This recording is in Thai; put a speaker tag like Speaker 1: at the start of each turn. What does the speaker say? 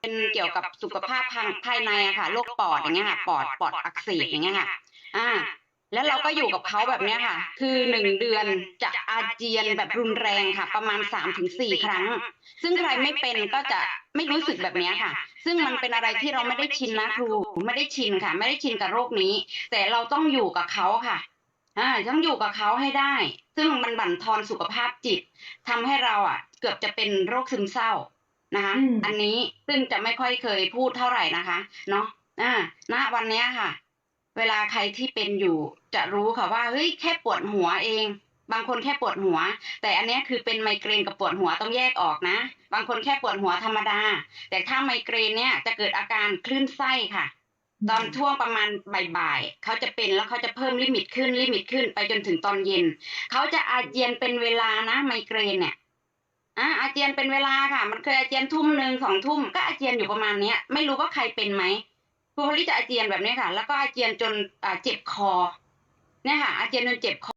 Speaker 1: เป็นเกี่ยวกับสุขภาพทาภายในอะค่ะโรคปอดอย่างเงี้ยค่ะปอดปอดอักเสบอย่างเงี้ยค่ะ อ่า แล้วเราก็อยู่กับเขาแบบเนี้ยค่ะ คือหนึ่งเดือนจะอาเจียนแบบรุนแรงค่ะ ประมาณสามถึงสี่ครั้ง ซึ่งใครไม่เป็นก็จะไม่รู้สึกแบบเนี้ยค่ะ ซึ่งมันเป็นอะไรที่เราไม่ได้ชินนะครูไม่ได้ชินค่ะ ไม่ได้ชินกับโรคนี้ แต่เราต้องอยู่กับเขาค่ะอ่าต้องอยู่กับเขาให้ได้ ซึ่งมันบั่นทอนสุขภาพจิตทำให้เราอะ เกือบจะเป็นโรคซึมเศร้า นะคะ
Speaker 2: อืม
Speaker 1: อันนี้ซึ่งจะไม่ค่อยเคยพูดเท่าไหร่นะคะ เนาะอ่าณวันเนี้ยค่ะ เวลาใครที่เป็นอยู่จะรู้ค่ะว่าเฮ้ยแค่ปวดหัวเอง บางคนแค่ปวดหัว แต่อันเนี้ยคือเป็นไมเกรนกับปวดหัวต้องแยกออกนะ บางคนแค่ปวดหัวธรรมดา แต่ถ้าไมเกรนเนี่ยจะเกิดอาการคลื่นไส้ค่ะตอนช่วงประมาณบ่ายๆ เขาจะเป็นแล้วเขาจะเพิ่มลิมิตขึ้นลิมิตขึ้นไปจนถึงตอนเย็น เขาจะอาเจียนเป็นเวลานะไมเกรนเนี่ย อะอาเจียนเป็นเวลาค่ะ มันเคยอาเจียนทุ่มหนึ่งสองทุ่มก็อาเจียนอยู่ประมาณเนี้ย ไม่รู้ว่าใครเป็นไหมครูพลิจะอาเจียนแบบนี้ค่ะ แล้วก็อาเจียนจนอ่าเจ็บคอเนี่ยค่ะ อาเจียนจนเจ็บค